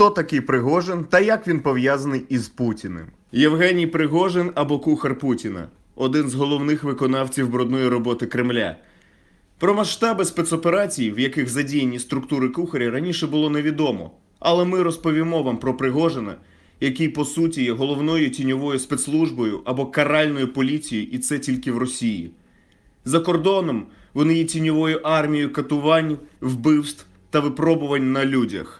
хто такий Пригожин та як він пов'язаний із Путіним. Євгеній Пригожин або кухар Путіна один з головних виконавців брудної роботи Кремля. Про масштаби спецоперацій, в яких задіяні структури кухаря, раніше було невідомо. Але ми розповімо вам про Пригожина, який по суті є головною тіньовою спецслужбою або каральною поліцією, і це тільки в Росії. За кордоном вони є тіньовою армією катувань, вбивств та випробувань на людях.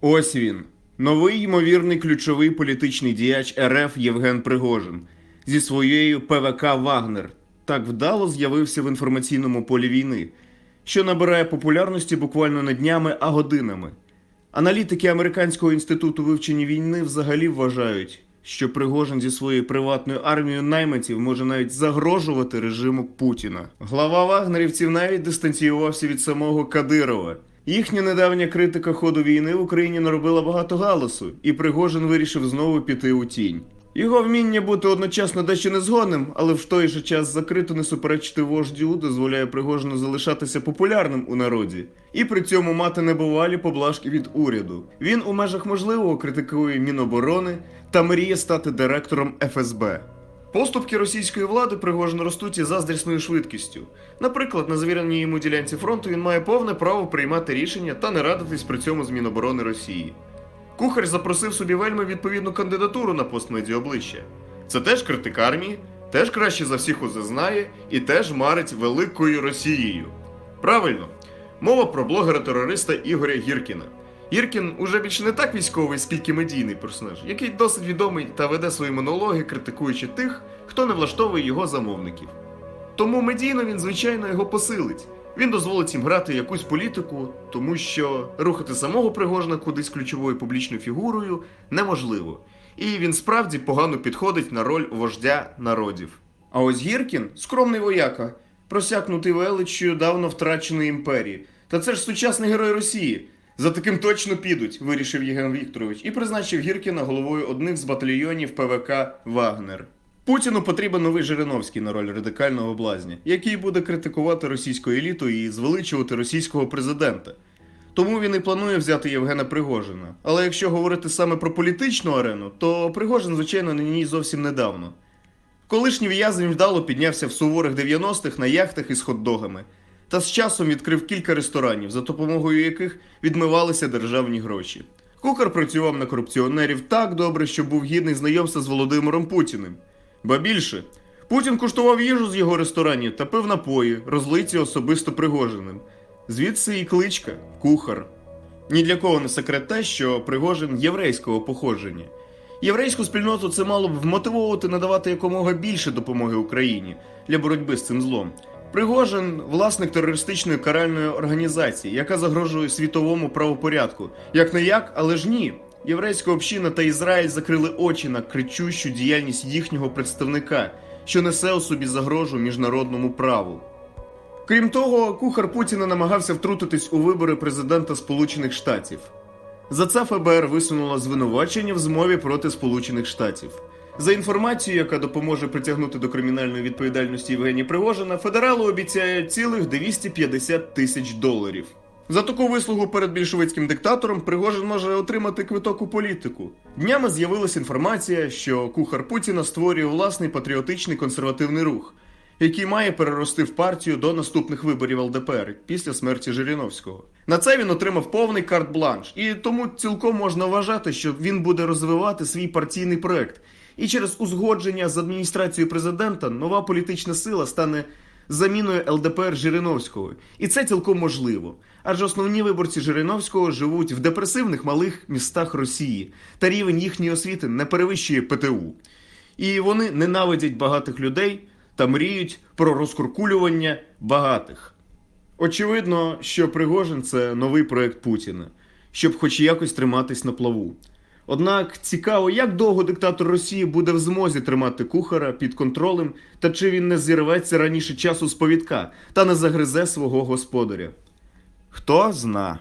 Ось він. Новий ймовірний ключовий політичний діяч РФ Євген Пригожин зі своєю ПВК Вагнер так вдало з'явився в інформаційному полі війни, що набирає популярності буквально не днями, а годинами. Аналітики Американського інституту вивчення війни взагалі вважають, що Пригожин зі своєю приватною армією найманців може навіть загрожувати режиму Путіна. Глава вагнерівців навіть дистанціювався від самого Кадирова. Їхня недавня критика ходу війни в Україні наробила багато галасу, і Пригожин вирішив знову піти у тінь. Його вміння бути одночасно дещо незгодним, але в той же час закрито не суперечити вождю дозволяє Пригожину залишатися популярним у народі і при цьому мати небувалі поблажки від уряду. Він у межах можливого критикує Міноборони та мріє стати директором ФСБ. Поступки російської влади Пригожин ростуть із заздрісною швидкістю. Наприклад, на завіреній йому ділянці фронту він має повне право приймати рішення та не радитись при цьому з Міноборони Росії. Кухар запросив собі вельми відповідну кандидатуру на пост медіаобличчя. Це теж критик армії, теж краще за всіх усе знає і теж марить великою Росією. Правильно, мова про блогера-терориста Ігоря Гіркіна. Гіркін уже більше не так військовий, скільки медійний персонаж, який досить відомий та веде свої монологи, критикуючи тих, хто не влаштовує його замовників. Тому медійно він, звичайно, його посилить. Він дозволить їм грати якусь політику, тому що рухати самого Пригожина кудись ключовою публічною фігурою неможливо. І він справді погано підходить на роль вождя народів. А ось Гіркін скромний вояка, просякнутий величчю давно втраченої імперії. Та це ж сучасний герой Росії. За таким точно підуть, вирішив Євген Вікторович, і призначив Гіркіна головою одних з батальйонів ПВК Вагнер. Путіну потрібен новий Жириновський на роль радикального блазня, який буде критикувати російську еліту і звеличувати російського президента. Тому він і планує взяти Євгена Пригожина. Але якщо говорити саме про політичну арену, то Пригожин, звичайно, на ній зовсім недавно. Колишній в'язень вдало піднявся в суворих 90-х на яхтах із хот-догами, та з часом відкрив кілька ресторанів, за допомогою яких відмивалися державні гроші. Кухар працював на корупціонерів так добре, що був гідний знайомства з Володимиром Путіним. Ба більше, Путін куштував їжу з його ресторанів та пив напої, розлиті особисто Пригожиним. Звідси і кличка кухар. Ні для кого не секрет те, що Пригожин єврейського походження. Єврейську спільноту це мало б вмотивовувати надавати якомога більше допомоги Україні для боротьби з цим злом. Пригожин власник терористичної каральної організації, яка загрожує світовому правопорядку. Як не як, але ж ні. Єврейська община та Ізраїль закрили очі на кричущу діяльність їхнього представника, що несе у собі загрожу міжнародному праву. Крім того, кухар Путіна намагався втрутитись у вибори президента Сполучених Штатів. За це ФБР висунуло звинувачення в змові проти Сполучених Штатів. За інформацією, яка допоможе притягнути до кримінальної відповідальності Євгенія Пригожина, федерали обіцяють цілих 250 тисяч доларів. За таку вислугу перед більшовицьким диктатором Пригожин може отримати квиток у політику. Днями з'явилася інформація, що кухар Путіна створює власний патріотичний консервативний рух, який має перерости в партію до наступних виборів ЛДПР після смерті Жириновського. На це він отримав повний карт-бланш, і тому цілком можна вважати, що він буде розвивати свій партійний проект. І через узгодження з адміністрацією президента нова політична сила стане заміною ЛДПР Жириновського. І це цілком можливо. Адже основні виборці Жириновського живуть в депресивних малих містах Росії, та рівень їхньої освіти не перевищує ПТУ. І вони ненавидять багатих людей та мріють про розкуркулювання багатих. Очевидно, що Пригожин це новий проект Путіна, щоб хоч якось триматись на плаву. Однак цікаво, як довго диктатор Росії буде в змозі тримати кухара під контролем, та чи він не зірветься раніше часу з повідка та не загризе свого господаря. Хто зна.